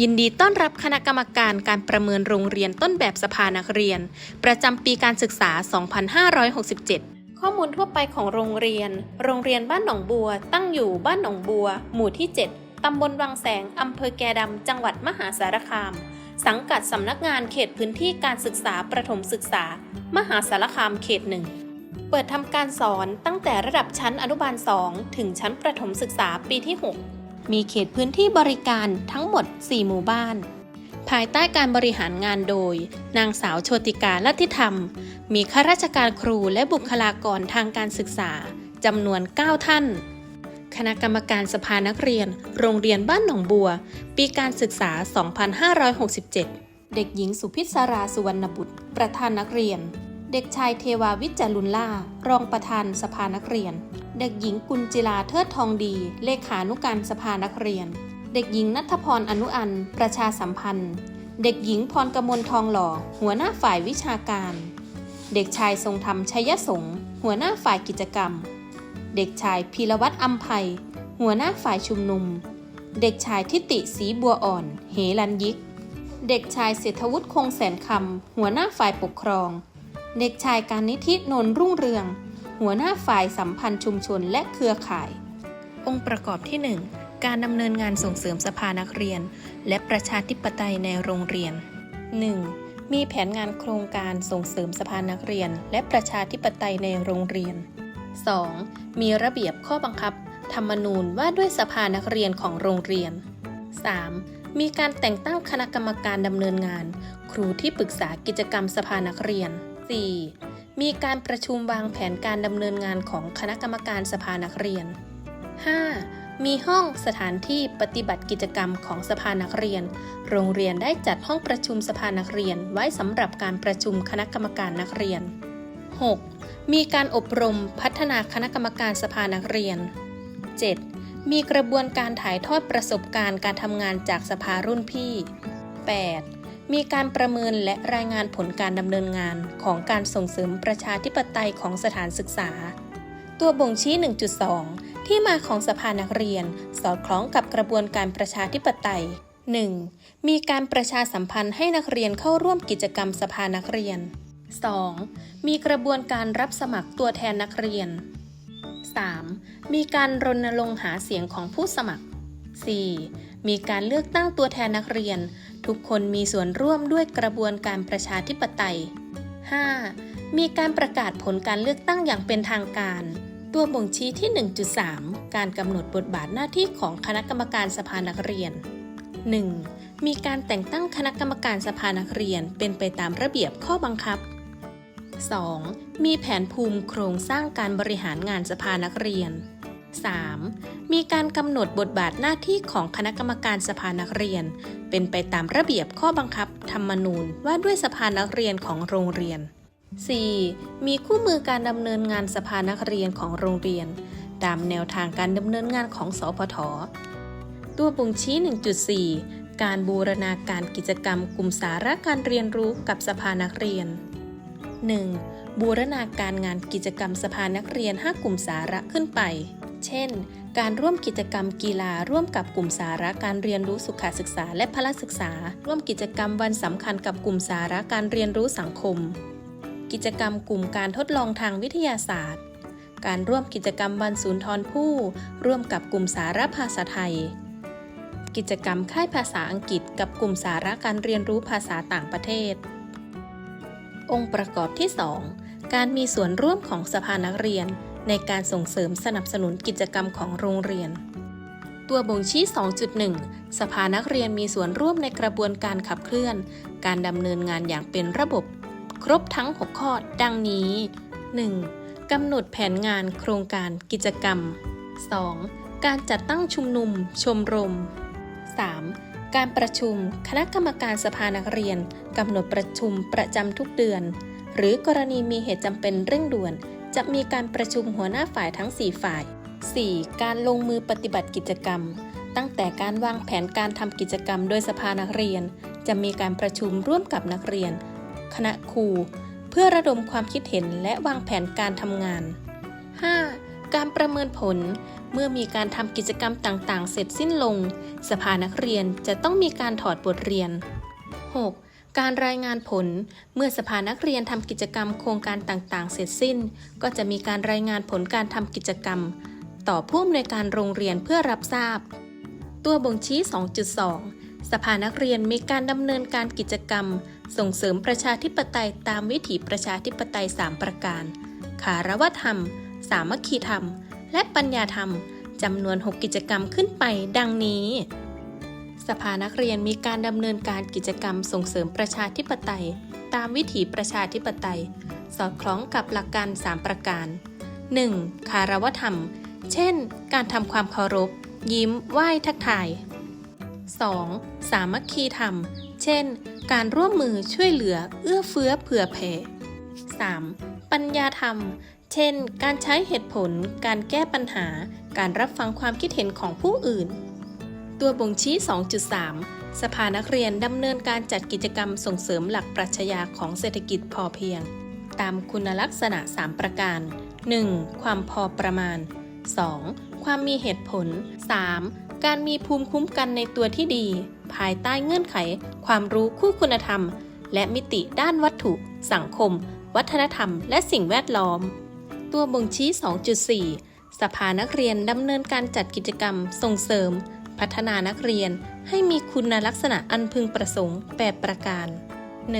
ยินดีต้อนรับคณะกรรมการการประเมินโรงเรียนต้นแบบสภานักเรียน ประจำปีการศึกษา 2567 ข้อมูลทั่วไปของโรงเรียน โรงเรียนบ้านหนองบัว ตั้งอยู่บ้านหนองบัว หมู่ที่ 7 ตำบลวังแสง อำเภอแกดำ จังหวัดมหาสารคาม สังกัดสำนักงานเขตพื้นที่การศึกษาประถมศึกษา มหาสารคามเขตหนึ่งเปิดทำการสอนตั้งแต่ระดับชั้นอนุบาล 2 ถึงชั้นประถมศึกษาปีที่ 6 มีเขตพื้นที่บริการทั้งหมด 4 หมู่บ้าน ภายใต้การบริหารงานโดย นางสาวโชติกาลัทธิธรรม มีข้าราชการครูและบุคลากรทางการศึกษาจำนวน 9 ท่าน คณะกรรมการสภานักเรียน โรงเรียนบ้านหนองบัว ปีการศึกษา 2567 เด็กหญิงสุพิศราสุวรรณบุตร ประธานนักเรียน เด็กชายเทวาวิจารุลล่ารองประธานสภานักเรียน เด็กหญิงกุลจิลาเทิดทองดี เลขานุการสภานักเรียน เด็กหญิงนัทพรอนุอัน ประชาสัมพันธ์ เด็กหญิงพรกมลทองหล่อ หัวหน้าฝ่ายวิชาการ เด็กชายทรงธรรมชัยสงฆ์หัวหน้าฝ่ายกิจกรรม เด็กชายพีรวัตรอัมภัย หัวหน้าฝ่ายชุมนุม เด็กชายทิติสีบัวอ่อน เหรันยิก เด็กชายเศรษฐวุฒิคงแสนคำหัวหน้าฝ่ายปกครอง เด็กชายการนิธินนรุ่งเรือง หัวหน้าฝ่ายสัมพันธ์ชุมชนและเครือข่าย องค์ประกอบที่ 1 การดำเนินงานส่งเสริมสภานักเรียน และประชาธิปไตยในโรงเรียน 1. มีแผนงานโครงการส่งเสริมสภานักเรียน และประชาธิปไตยในโรงเรียน 2. มีระเบียบข้อบังคับ ธรรมนูญว่าด้วยสภานักเรียนของโรงเรียน 3. มีการแต่งตั้งคณะกรรมการดำเนินงาน ครูที่ปรึกษากิจกรรมสภานักเรียน 4. มีการประชุมวางแผนการดำเนินงานของคณะกรรมการสภานักเรียน 5. มีห้องสถานที่ปฏิบัติกิจกรรมของสภานักเรียน โรงเรียนได้จัดห้องประชุมสภานักเรียนไว้สำหรับการประชุมคณะกรรมการนักเรียน 6. มีการอบรมพัฒนาคณะกรรมการสภานักเรียน 7. มีกระบวนการถ่ายทอดประสบการณ์การทำงานจากสภารุ่นพี่ 8. มีการประเมินและรายงานผลการดำเนินงานของการส่งเสริมประชาธิปไตยของสถานศึกษา ตัวบ่งชี้ 1.2 ที่มาของสภานักเรียน สอดคล้องกับกระบวนการประชาธิปไตย 1. มีการประชาสัมพันธ์ให้นักเรียนเข้าร่วมกิจกรรมสภานักเรียน 2. มีกระบวนการรับสมัครตัวแทนนักเรียน 3. มีการรณรงค์หาเสียงของผู้สมัคร 4. มีการเลือกตั้งตัวแทนนักเรียน ทุกคนมีส่วนร่วมด้วยกระบวนการประชาธิปไตย 5. มีการประกาศผลการเลือกตั้งอย่างเป็นทางการ ตัวบ่งชี้ที่ 1.3 การกำหนดบทบาทหน้าที่ของคณะกรรมการสภานักเรียน 1. มีการแต่งตั้งคณะกรรมการสภานักเรียนเป็นไปตามระเบียบข้อบังคับ 2. มีแผนภูมิโครงสร้างการบริหารงานสภานักเรียน 3. มีการกำหนดบทบาทหน้าที่ของคณะกรรมการสภานักเรียน เป็นไปตามระเบียบข้อบังคับธรรมนูญว่าด้วยสภานักเรียนของโรงเรียน 4. มีคู่มือการดำเนินงานสภานักเรียนของโรงเรียน ตามแนวทางการดำเนินงานของสพท ตัวบ่งชี้ 1.4 การบูรณาการกิจกรรมกลุ่มสาระการเรียนรู้กับสภานักเรียน 1. บูรณาการงานกิจกรรมสภานักเรียน 5 กลุ่มสาระขึ้นไป เช่น การร่วมกิจกรรมกีฬาร่วมกับกลุ่มสาระการเรียนรู้สุขศึกษาและพละศึกษา ร่วมกิจกรรมวันสำคัญกับกลุ่มสาระการเรียนรู้สังคม กิจกรรมกลุ่มการทดลองทางวิทยาศาสตร์ การร่วมกิจกรรมวันศูนย์ทรผู้ ร่วมกับกลุ่มสาระภาษาไทย กิจกรรมค่ายภาษาอังกฤษ กับกลุ่มสาระการเรียนรู้ภาษาต่างประเทศ องค์ประกอบที่ 2 การมีส่วนร่วมของสภานักเรียน ในการส่งเสริมสนับสนุนกิจกรรมของโรงเรียน ตัวบ่งชี้ 2.1 สภานักเรียนมีส่วนร่วมในกระบวนการขับเคลื่อน การดำเนินงานอย่างเป็นระบบ ครบทั้ง 6 ข้อ ดังนี้ 1. กำหนดแผนงานโครงการกิจกรรม 2. การจัดตั้งชุมนุม ชมรม 3. การประชุม คณะกรรมการสภานักเรียนกำหนดประชุมประจำทุกเดือน หรือกรณีมีเหตุจำเป็นเร่งด่วน จะมีการประชุมหัวหน้าฝ่ายทั้ง 4 ฝ่าย 4. การลงมือปฏิบัติกิจกรรม ตั้งแต่การวางแผนการทำกิจกรรมโดยสภานักเรียน จะมีการประชุมร่วมกับนักเรียน คณะครู เพื่อระดมความคิดเห็นและวางแผนการทำงาน 5. การประเมินผล เมื่อมีการทำกิจกรรมต่างๆ เสร็จสิ้นลง สภานักเรียนจะต้องมีการถอดบทเรียน 6. การรายงานผลเมื่อสภานักเรียนทำกิจกรรมโครงการต่างๆ เสร็จสิ้น ก็จะมีการรายงานผลการทำกิจกรรม ต่อผู้อำนวยการโรงเรียนเพื่อรับทราบ ตัวบ่งชี้ 2.2 สภานักเรียนมีการดำเนินการกิจกรรม ส่งเสริมประชาธิปไตยตามวิถีประชาธิปไตย 3 ประการคารวธรรม สามัคคีธรรม และปัญญาธรรมจำนวน 6 กิจกรรมขึ้นไปดังนี้ สภานักเรียนมีการดำเนินการกิจกรรมส่งเสริมประชาธิปไตย ตามวิถีประชาธิปไตย สอดคล้องกับหลักการ 3 ประการ 1. คารวธรรม เช่น การทำความเคารพ ยิ้ม ไหว้ทักทาย 2. สามัคคีธรรม เช่น การร่วมมือช่วยเหลือเอื้อเฟื้อเผื่อแผ่ 3. ปัญญาธรรม เช่น การใช้เหตุผล การแก้ปัญหา การรับฟังความคิดเห็นของผู้อื่น ตัวบ่งชี้ 2.3 สภานักเรียนดำเนินการจัดกิจกรรมส่งเสริมหลักปรัชญาของเศรษฐกิจพอเพียง ตามคุณลักษณะ 3 ประการ 1. ความพอประมาณ 2. ความมีเหตุผล 3. การมีภูมิคุ้มกันในตัวที่ดี ภายใต้เงื่อนไข ความรู้คู่คุณธรรม และมิติด้านวัตถุ สังคม วัฒนธรรม และสิ่งแวดล้อม ตัวบ่งชี้ 2.4 สภานักเรียนดำเนินการจัดกิจกรรมส่งเสริม พัฒนานักเรียนให้มีคุณลักษณะอันพึงประสงค์แปดประการ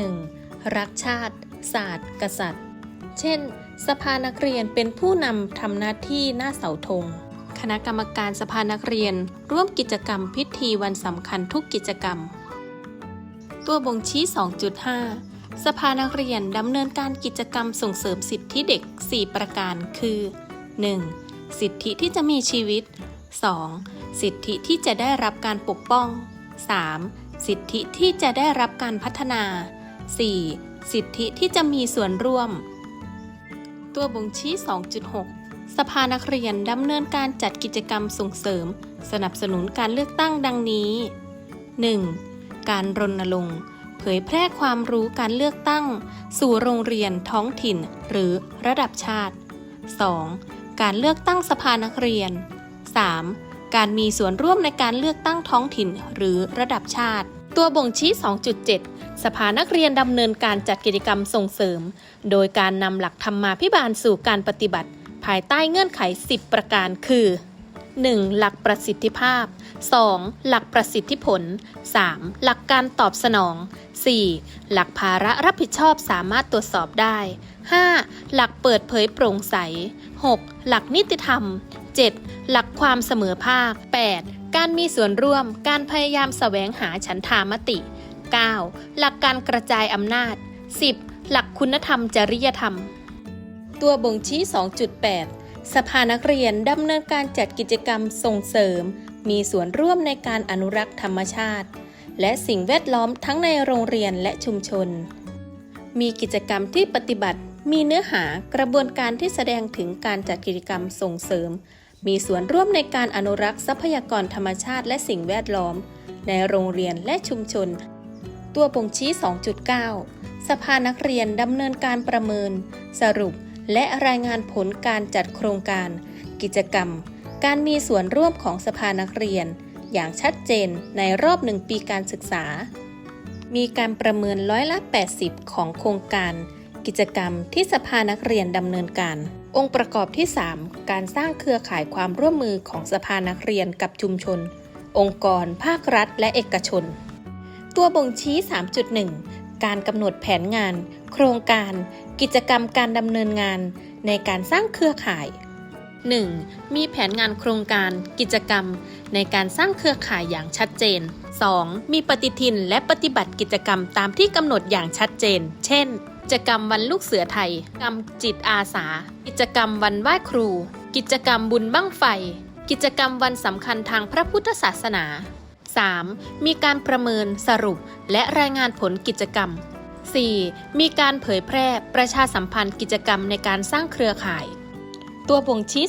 1. รักชาติ ศาสตร์ กษัตริย์ เช่น สภานักเรียนเป็นผู้นำทำหน้าที่หน้าเสาธง คณะกรรมการสภานักเรียนร่วมกิจกรรมพิธีวันสำคัญทุกกิจกรรม ตัวบ่งชี้ 2.5 สภานักเรียนดำเนินการกิจกรรมส่งเสริมสิทธิเด็ก 4 ประการ คือ 1. สิทธิที่จะมีชีวิต 2. สิทธิที่จะได้รับการปกป้อง 3. สิทธิที่จะได้รับการพัฒนา 4. สิทธิที่จะมีส่วนร่วม ตัวบ่งชี้ 2.6 สภานักเรียนดำเนินการจัดกิจกรรมส่งเสริม สนับสนุนการเลือกตั้งดังนี้ 1. การรณรงค์เผยแพร่ความรู้การเลือกตั้ง สู่โรงเรียนท้องถิ่น หรือระดับชาติ 2. การเลือกตั้งสภานักเรียน 3. การมีส่วนร่วมในการเลือกตั้งท้องถิ่นหรือระดับชาติ ตัวบ่งชี้ 2.7 สภานักเรียนดำเนินการจัดกิจกรรมส่งเสริม โดยการนำหลักธรรมาพิบาลสู่การปฏิบัติ ภายใต้เงื่อนไข 10 ประการคือ 1. หลักประสิทธิภาพ 2. หลักประสิทธิผล 3. หลักการตอบสนอง 4. หลักภาระรับผิดชอบสามารถตรวจสอบได้ 5. หลักเปิดเผยโปร่งใส 6. หลักนิติธรรม 7. หลักความเสมอภาค 8. การมีส่วนร่วม การพยายามแสวงหาฉันทามติ 9. หลักการกระจายอำนาจ 10. หลักคุณธรรมจริยธรรม ตัวบ่งชี้ 2.8 สภานักเรียนดำเนินการจัดกิจกรรมส่งเสริม มีส่วนร่วมในการอนุรักษ์ธรรมชาติ และสิ่งแวดล้อมทั้งในโรงเรียนและชุมชน มีกิจกรรมที่ปฏิบัติ มีเนื้อหากระบวนการที่แสดงถึงการจัดกิจกรรมส่งเสริม มีส่วนร่วมในการอนุรักษ์ทรัพยากรธรรมชาติและสิ่งแวดล้อม ในโรงเรียนและชุมชน ตัวบ่งชี้ 2.9 สภานักเรียนดำเนินการประเมิน สรุป และรายงานผลการจัดโครงการ กิจกรรม การมีส่วนร่วมของสภานักเรียน อย่างชัดเจนในรอบหนึ่งปีการศึกษา มีการประเมินร้อยละ 80 ของโครงการ กิจกรรมที่สภานักเรียนดำเนินการ องค์ประกอบที่ 3 การสร้างเครือข่ายความร่วมมือของสภานักเรียนกับชุมชน องค์กร ภาครัฐ และเอกชน ตัวบ่งชี้ 3.1 การกำหนดแผนงาน โครงการ กิจกรรมการดำเนินงาน ในการสร้างเครือข่าย 1. มีแผนงานโครงการ กิจกรรม ในการสร้างเครือข่ายอย่างชัดเจน 2. มีปฏิทินและปฏิบัติกิจกรรมตามที่กำหนดอย่างชัดเจน เช่น กิจกรรมวันลูกเสือไทยกรรมจิตอาสา กิจกรรมวันไหว้ครู กิจกรรมบุญบั้งไฟ กิจกรรมวันสำคัญทางพระพุทธศาสนา 3. มีการประเมินสรุปและรายงานผลกิจกรรม 4. มีการเผยแพร่ประชาสัมพันธ์กิจกรรมในการสร้างเครือข่าย ตัวบ่งชี้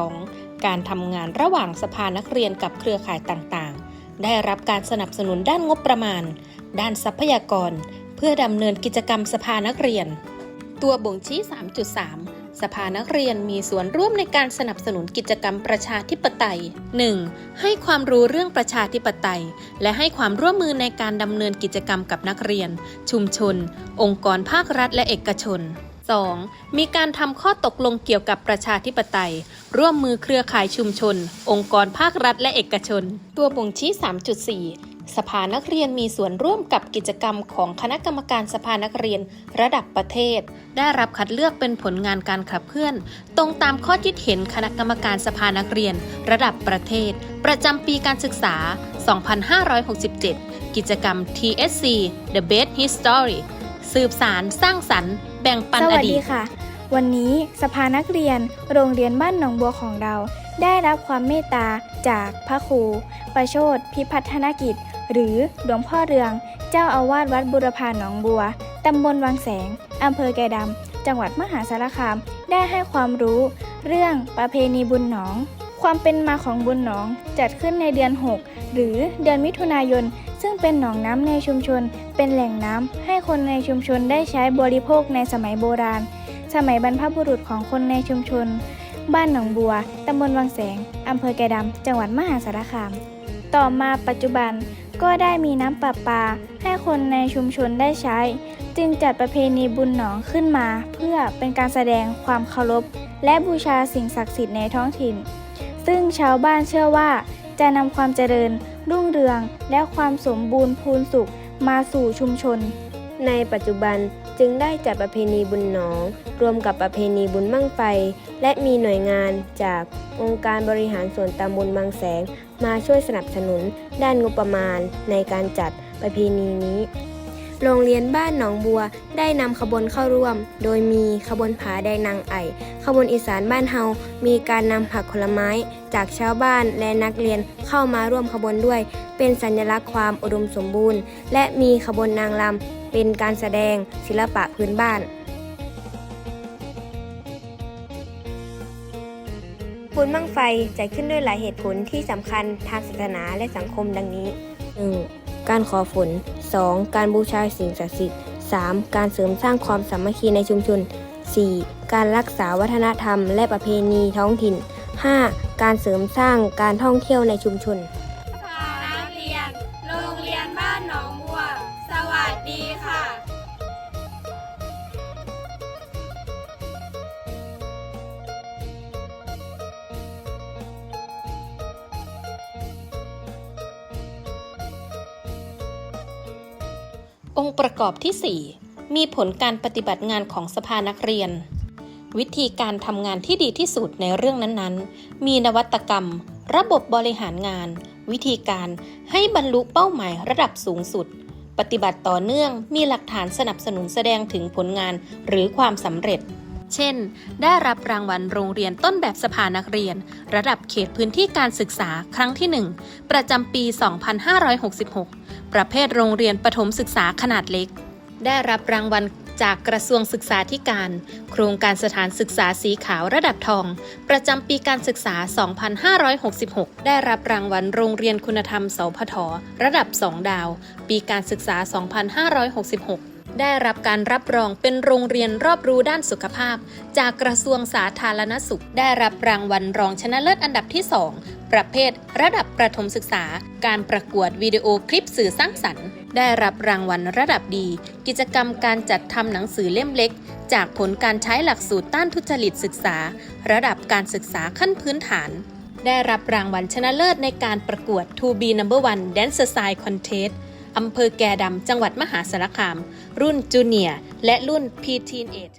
3.2 การทำงานระหว่างสภานักเรียนกับเครือข่ายต่างๆ ได้รับการสนับสนุนด้านงบประมาณ ด้านทรัพยากร เพื่อดำเนินกิจกรรมสภานักเรียน ตัวบ่งชี้ 3.3 สภานักเรียนมีส่วนร่วมในการสนับสนุนกิจกรรมประชาธิปไตย 1. ให้ความรู้เรื่องประชาธิปไตย และให้ความร่วมมือในการดำเนินกิจกรรมกับนักเรียน ชุมชน องค์กรภาครัฐและเอกชน 2. มีการทำข้อตกลงเกี่ยวกับประชาธิปไตย ร่วมมือเครือข่ายชุมชน องค์กรภาครัฐและเอกชน ตัวบ่งชี้ 3.4 สภานักเรียนมีส่วนร่วมกับกิจกรรมของคณะกรรมการสภานักเรียนระดับประเทศ ได้รับคัดเลือกเป็นผลงานการขับเคลื่อน ตรงตามข้อคิดเห็นคณะกรรมการสภานักเรียน ระดับประเทศ ประจำปีการศึกษา 2567 กิจกรรม TSC The Best History สืบสารสร้างสรรค์ แบ่งปันสอวัสดีดีตค่ะ วันนี้สภานักเรียนโรงเรียนบ้านหนองบัวของเรา ได้รับความเมตตาจากพระครู ประโชดพิพัฒนกิจ หรือหลวงพ่อเรือง เจ้าอาวาสวัดบุรพาหนองบัว ตำบลวังแสง อำเภอแก่ดำจังหวัดมหาสารคาม ได้ให้ความรู้ เรื่องประเพณีบุญหนอง ความเป็นมาของบุญหนองจัดขึ้นในเดือน 6 หรือเดือนมิถุนายน ซึ่งเป็นหนองน้ำในชุมชน เป็นแหล่งน้ำให้คนในชุมชนได้ใช้บริโภคในสมัยโบราณ สมัยบรรพบุรุษของคนในชุมชน บ้านหนองบัว ตำบลวังแสง อำเภอแกดำ จังหวัดมหาสารคาม ต่อมาปัจจุบันก็ได้มีน้ำประปา ให้คนในชุมชนได้ใช้ จึงจัดประเพณีบุญหนองขึ้นมา เพื่อเป็นการแสดงความเคารพและบูชาสิ่งศักดิ์สิทธิ์ในท้องถิ่น ซึ่งชาวบ้านเชื่อว่า จะนำความเจริญ รุ่งเรือง และความสมบูรณ์พูนสุขมาสู่ชุมชน ในปัจจุบันจึงได้จัดประเพณีบุญหนอง รวมกับประเพณีบุญมั่งไฟ และมีหน่วยงานจากองค์การบริหารส่วนตำบลบางแสง มาช่วยสนับสนุนด้านงบประมาณในการจัดประเพณีนี้ โรงเรียนบ้านหนองบัวได้นำขบวนเข้าร่วม โดยมีขบวนผาแดงนางไอ่ขบวนอีสานบ้านเฮา มีการนำผักผลไม้ จากชาวบ้านและนักเรียนเข้ามาร่วมขบวนด้วย เป็นสัญลักษณ์ความอุดมสมบูรณ์ และมีขบวนนางรำเป็นการแสดงศิลปะพื้นบ้านบุญบั้งไฟจัดขึ้นด้วยหลายเหตุผลที่สำคัญทางศาสนาและสังคมดังนี้ 1. การขอฝน 2. การบูชาสิ่งศักดิ์สิทธิ์ 3. การเสริมสร้างความสามัคคีในชุมชน 4. การรักษาวัฒนธรรมและประเพณีท้องถิ่น 5. การเสริมสร้างการท่องเที่ยวในชุมชน องค์ประกอบที่ 4 มีผลการปฏิบัติงานของสภานักเรียน วิธีการทำงานที่ดีที่สุดในเรื่องนั้นๆ มีนวัตกรรม ระบบบริหารงาน วิธีการให้บรรลุเป้าหมายระดับสูงสุด ปฏิบัติต่อเนื่องมีหลักฐานสนับสนุนแสดงถึงผลงานหรือความสำเร็จ เช่น ได้รับรางวัลโรงเรียนต้นแบบสภานักเรียน ระดับเขตพื้นที่การศึกษาครั้งที่ 1 ประจำปี 2566 ประเภทโรงเรียนประถมศึกษาขนาดเล็ก ได้รับรางวัลจากกระทรวงศึกษาธิการ โครงการสถานศึกษาสีขาวระดับทอง ประจำปีการศึกษา 2566 ได้รับรางวัลโรงเรียนคุณธรรมสพทระดับ 2 ดาว ปีการศึกษา 2566 ได้รับการรับรองเป็นโรงเรียนรอบรู้ด้านสุขภาพ จากกระทรวงสาธารณสุข ได้รับรางวัลรองชนะเลิศอันดับที่ 2 ประเภท ระดับประถมศึกษา การประกวดวิดีโอคลิปสื่อสร้างสรรค์ ได้รับรางวัลระดับดี กิจกรรมการจัดทำหนังสือเล่มเล็ก จากผลการใช้หลักสูตรต้านทุจริตศึกษา ระดับการศึกษาขั้นพื้นฐานได้รับรางวัลชนะเลิศในการประกวด To Be Number One Dance Style Contest อำเภอแก่ดำจังหวัดมหาสารคาม รุ่นจูเนียร์และรุ่น P-Teen Age